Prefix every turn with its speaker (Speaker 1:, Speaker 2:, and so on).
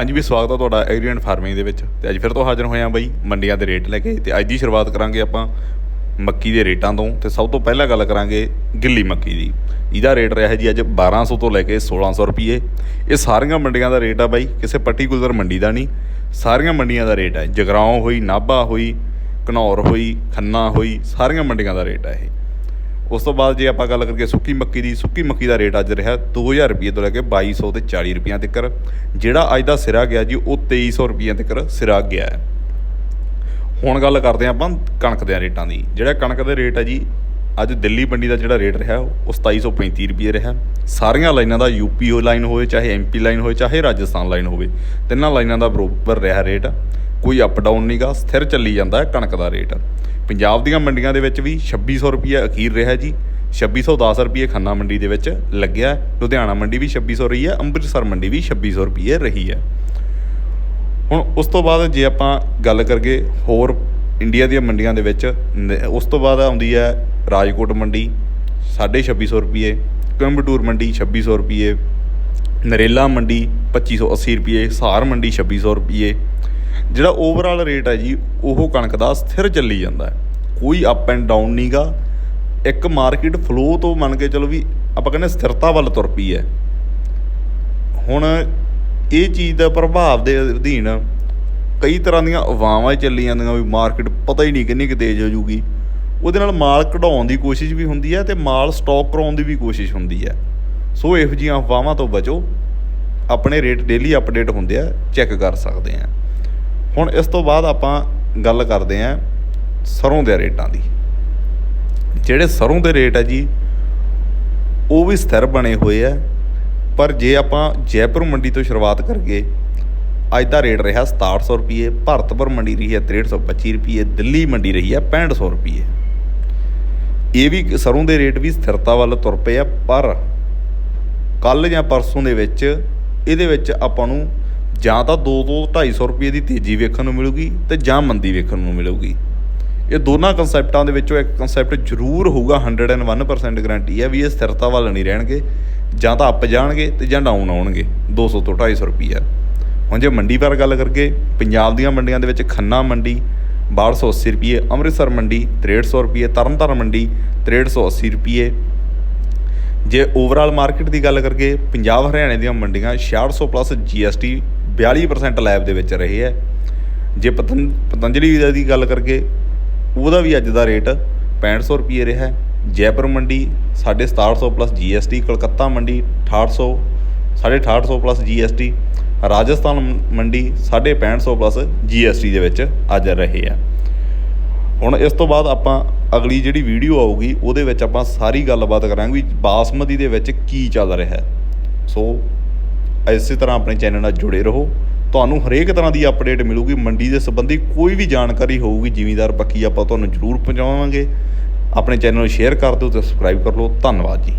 Speaker 1: ਹਾਂਜੀ ਵੀ ਸਵਾਗਤ ਆ ਤੁਹਾਡਾ ਐਗਰੀਐਂਟ ਫਾਰਮਿੰਗ ਦੇ ਵਿੱਚ। ਤੇ ਅੱਜ ਫਿਰ ਤੋਂ ਹਾਜ਼ਰ ਹੋਏ ਹਾਂ ਬਾਈ ਮੰਡੀਆਂ ਦੇ ਰੇਟ ਲੈ ਕੇ। ਤੇ ਅੱਜ ਦੀ ਸ਼ੁਰੂਆਤ ਕਰਾਂਗੇ ਆਪਾਂ ਮੱਕੀ ਦੇ ਰੇਟਾਂ ਤੋਂ। ਤੇ ਸਭ ਤੋਂ ਪਹਿਲਾਂ ਗੱਲ ਕਰਾਂਗੇ ਗਿੱਲੀ ਮੱਕੀ ਦੀ। ਇਹਦਾ ਰੇਟ ਰਿਹਾ ਜੀ ਅੱਜ 1200 ਤੋਂ ਲੈ ਕੇ 1600 ਰੁਪਏ ਇਹ ਸਾਰੀਆਂ ਮੰਡੀਆਂ ਦਾ ਰੇਟ ਆ ਬਾਈ, ਕਿਸੇ ਪਾਰਟਿਕੂਲਰ ਮੰਡੀ ਦਾ ਨਹੀਂ। ਸਾਰੀਆਂ ਮੰਡੀਆਂ ਦਾ ਰੇਟ ਹੈ ਜਗਰਾਉਂ ਹੋਈ, ਨਾਭਾ ਹੋਈ, ਘਨੌਰ ਹੋਈ, ਖੰਨਾ ਹੋਈ, ਸਾਰੀਆਂ ਮੰਡੀਆਂ ਦਾ ਰੇਟ ਹੈ ਇਹ। ਉਸ ਤੋਂ ਬਾਅਦ ਜੇ ਆਪਾਂ ਗੱਲ ਕਰੀਏ ਸੁੱਕੀ ਮੱਕੀ ਦੀ, ਸੁੱਕੀ ਮੱਕੀ ਦਾ ਰੇਟ ਅੱਜ ਰਿਹਾ 2000 ਰੁਪਏ ਤੋਂ ਲੈ ਕੇ 2200 ਤੇ 40 ਰੁਪਈਆਂ ਤੱਕਰ। ਜਿਹੜਾ ਅੱਜ ਦਾ ਸਿਰਾ ਗਿਆ ਜੀ, ਉਹ 2300 ਰੁਪਈਆਂ ਤੱਕ ਸਿਰਾ ਗਿਆ ਹੈ। ਹੁਣ ਗੱਲ ਕਰਦੇ ਹਾਂ ਆਪਾਂ ਕਣਕ ਦੇ ਰੇਟਾਂ ਦੀ। ਜਿਹੜਾ ਕਣਕ ਦੇ ਰੇਟ ਹੈ ਜੀ ਅੱਜ ਦਿੱਲੀ ਮੰਡੀ ਦਾ ਜਿਹੜਾ ਰੇਟ ਰਿਹਾ, ਉਹ 2735 ਰੁਪਏ ਰਿਹਾ। ਸਾਰੀਆਂ ਲਾਈਨਾਂ ਦਾ ਯੂਪੀਓ ਲਾਈਨ ਹੋਵੇ, ਚਾਹੇ ਐਮਪੀ ਲਾਈਨ ਹੋਵੇ, ਚਾਹੇ ਰਾਜਸਥਾਨ ਲਾਈਨ ਹੋਵੇ, ਤਿੰਨਾਂ ਲਾਈਨਾਂ ਦਾ ਬਰੋਬਰ ਰਿਹਾ ਰੇਟ। ਕੋਈ ਅਪ ਡਾਊਨ ਨਹੀਂਗਾ ਸਥਿਰ ਚੱਲੀ ਜਾਂਦਾ ਕਣਕ ਦਾ ਰੇਟ। ਪੰਜਾਬ ਦੀਆਂ ਮੰਡੀਆਂ ਦੇ ਵਿੱਚ ਵੀ 2600 ਰੁਪਏ ਅਖੀਰ ਰਿਹਾ ਜੀ। 2610 ਰੁਪਏ ਖੰਨਾ ਮੰਡੀ ਦੇ ਵਿੱਚ ਲੱਗਿਆ ਲੁਧਿਆਣਾ ਮੰਡੀ ਵੀ 2600 ਰਹੀ ਹੈ, ਅੰਮ੍ਰਿਤਸਰ ਮੰਡੀ ਵੀ 2600 ਰੁਪਏ ਰਹੀ ਹੈ। ਹੁਣ ਉਸ ਤੋਂ ਬਾਅਦ ਜੇ ਆਪਾਂ ਗੱਲ ਕਰੀਏ ਹੋਰ ਇੰਡੀਆ ਦੀਆਂ ਮੰਡੀਆਂ ਦੇ ਵਿੱਚ ਉਸ ਤੋਂ ਬਾਅਦ ਆਉਂਦੀ ਹੈ ਰਾਜਕੋਟ ਮੰਡੀ, ਸਾਢੇ 2650 ਰੁਪਏ, ਕੋਇੰਬਟੂਰ ਮੰਡੀ 2600 ਰੁਪਏ, ਨਰੇਲਾ ਮੰਡੀ 2580 ਰੁਪਏ ਸਾਰ ਮੰਡੀ 2600 ਰੁਪਏ। ਜਿਹੜਾ ਓਵਰਆਲ ਰੇਟ ਹੈ ਜੀ, ਉਹ ਕਣਕ ਦਾ ਸਥਿਰ ਚੱਲੀ ਜਾਂਦਾ ਕੋਈ ਅਪ ਐਂਡ ਡਾਊਨ ਨਹੀਂਗਾ ਇੱਕ ਮਾਰਕੀਟ ਫਲੋ ਤੋਂ ਮੰਨ ਕੇ ਚਲੋ ਵੀ ਆਪਾਂ ਕਹਿੰਦੇ ਸਥਿਰਤਾ ਵੱਲ ਤੁਰ ਪਈ ਹੈ। ਹੁਣ ਇਹ ਚੀਜ਼ ਦਾ ਪ੍ਰਭਾਵ ਦੇ ਅਧੀਨ ਕਈ ਤਰ੍ਹਾਂ ਦੀਆਂ ਅਫਵਾਹਾਂ ਹੀ ਚੱਲੀ ਜਾਂਦੀਆਂ ਵੀ ਮਾਰਕੀਟ ਪਤਾ ਹੀ ਨਹੀਂ ਕਿੰਨੀ ਕੁ ਤੇਜ਼ ਹੋ ਜੂਗੀ ਉਹਦੇ ਨਾਲ ਮਾਲ ਕਢਾਉਣ ਦੀ ਕੋਸ਼ਿਸ਼ ਵੀ ਹੁੰਦੀ ਹੈ ਤੇ ਮਾਲ ਸਟਾਕ ਕਰਾਉਣ ਦੀ ਵੀ ਕੋਸ਼ਿਸ਼ ਹੁੰਦੀ ਹੈ। ਸੋ ਇਹੋ ਜਿਹੀਆਂ ਅਫਵਾਹਾਂ ਤੋਂ ਬਚੋ। ਆਪਣੇ ਰੇਟ ਡੇਲੀ ਅਪਡੇਟ ਹੁੰਦੇ ਆ ਚੈੱਕ ਕਰ ਸਕਦੇ ਆ। ਹੁਣ ਇਸ ਤੋਂ ਬਾਅਦ ਆਪਾਂ ਗੱਲ ਕਰਦੇ ਆ ਸਰੋਂ ਦੇ ਰੇਟਾਂ ਦੀ। ਜਿਹੜੇ ਸਰੋਂ ਦੇ ਰੇਟ ਆ ਜੀ, ਉਹ ਵੀ ਸਥਿਰ ਬਣੇ ਹੋਏ ਆ। ਪਰ ਜੇ ਆਪਾਂ ਜੈਪੁਰ ਮੰਡੀ ਤੋਂ ਸ਼ੁਰੂਆਤ ਕਰੀਏ ਅੱਜ ਦਾ ਰੇਟ ਰਿਹਾ 6700 ਰੁਪਏ ਭਾਰਤਪੁਰ ਮੰਡੀ ਰਹੀ ਹੈ 6325 ਰੁਪਏ ਦਿੱਲੀ ਮੰਡੀ ਰਹੀ ਹੈ 6500 ਰੁਪਏ ਇਹ ਵੀ ਸਰੋਂ ਦੇ ਰੇਟ ਵੀ ਸਥਿਰਤਾ ਵੱਲ ਤੁਰ ਪਏ ਆ, ਪਰ ਕੱਲ ਜਾਂ ਪਰਸੋਂ ਦੇ ਵਿੱਚ ਇਹਦੇ ਵਿੱਚ ਆਪਾਂ ਨੂੰ ਜਾਂ ਤਾਂ 2 ਤੋਂ 250 ਰੁਪਏ ਦੀ ਤੇਜ਼ੀ ਵੇਖਣ ਨੂੰ ਮਿਲੂਗੀ ਤੇ ਜਾਂ ਮੰਦੀ ਵੇਖਣ ਨੂੰ ਮਿਲੂਗੀ। ਇਹ ਦੋਨਾਂ ਕਨਸੈਪਟਾਂ ਦੇ ਵਿੱਚੋਂ ਇੱਕ ਕਨਸੈਪਟ ਜ਼ਰੂਰ ਹੋਊਗਾ 101% ਗਾਰੰਟੀ ਹੈ ਵੀ ਇਹ ਸਥਿਰਤਾ ਵੱਲ ਨਹੀਂ ਰਹਿਣਗੇ, ਜਾਂ ਤਾਂ ਅੱਪ ਜਾਣਗੇ ਤੇ ਜਾਂ ਡਾਊਨ ਆਉਣਗੇ 200 ਤੋਂ 250 ਰੁਪਈਆ। ਹੁਣ ਜੇ ਮੰਡੀ ਬਾਰੇ ਗੱਲ ਕਰਕੇ, ਪੰਜਾਬ ਦੀਆਂ ਮੰਡੀਆਂ ਦੇ ਵਿੱਚ ਖੰਨਾ ਮੰਡੀ 1280 ਰੁਪਏ, ਅੰਮ੍ਰਿਤਸਰ ਮੰਡੀ 6300 ਰੁਪਏ, ਤਰਨਤਾਰਨ ਮੰਡੀ 6380 ਰੁਪਏ। ਜੇ ਓਵਰਆਲ ਮਾਰਕੀਟ ਦੀ ਗੱਲ ਕਰਕੇ, ਪੰਜਾਬ ਹਰਿਆਣੇ ਦੀਆਂ ਮੰਡੀਆਂ 6600 ਪਲੱਸ GST 42% ਲੈਬ ਦੇ ਵਿੱਚ ਰਹੇ ਹੈ। ਜੇ ਪਤੰ, ਪਤੰਜਲੀ ਦੀ ਗੱਲ ਕਰਕੇ, ਉਹਦਾ ਵੀ ਅੱਜ ਦਾ ਰੇਟ 6500 ਰੁਪਏ ਰਿਹਾ ਹੈ। ਜੈਪੁਰ ਮੰਡੀ 6700 ਪਲੱਸ GST ਕਲਕੱਤਾ ਮੰਡੀ 6800 6800 ਪਲੱਸ GST ਰਾਜਸਥਾਨ ਮੰਡੀ 6500 ਪਲੱਸ GST ਦੇ ਵਿੱਚ ਅੱਜ ਰਹੇ ਆ। ਹੁਣ ਇਸ ਤੋਂ ਬਾਅਦ ਆਪਾਂ ਅਗਲੀ ਜਿਹੜੀ ਵੀਡੀਓ ਆਊਗੀ, ਉਹਦੇ ਵਿੱਚ ਆਪਾਂ ਸਾਰੀ ਗੱਲਬਾਤ ਕਰਾਂਗੇ ਵੀ ਬਾਸਮਤੀ ਦੇ ਵਿੱਚ ਕੀ ਚੱਲ ਰਿਹਾ ਹੈ। ਸੋ ਇਸੇ ਤਰ੍ਹਾਂ ਆਪਣੇ ਚੈਨਲ ਨਾਲ ਜੁੜੇ ਰਹੋ। ਤੁਹਾਨੂੰ ਹਰੇਕ ਤਰ੍ਹਾਂ ਦੀ ਅਪਡੇਟ ਮਿਲੂਗੀ। ਮੰਡੀ ਦੇ ਸੰਬੰਧੀ ਕੋਈ ਵੀ ਜਾਣਕਾਰੀ ਹੋਊਗੀ, ਜ਼ਿਮੀਦਾਰ ਪੱਕੀ ਆਪਾਂ ਤੁਹਾਨੂੰ ਜ਼ਰੂਰ ਪਹੁੰਚਾਵਾਂਗੇ। ਆਪਣੇ ਚੈਨਲ ਨੂੰ ਸ਼ੇਅਰ ਕਰ ਦਿਓ ਤੇ ਸਬਸਕ੍ਰਾਈਬ ਕਰ ਲਓ। ਧੰਨਵਾਦ ਜੀ।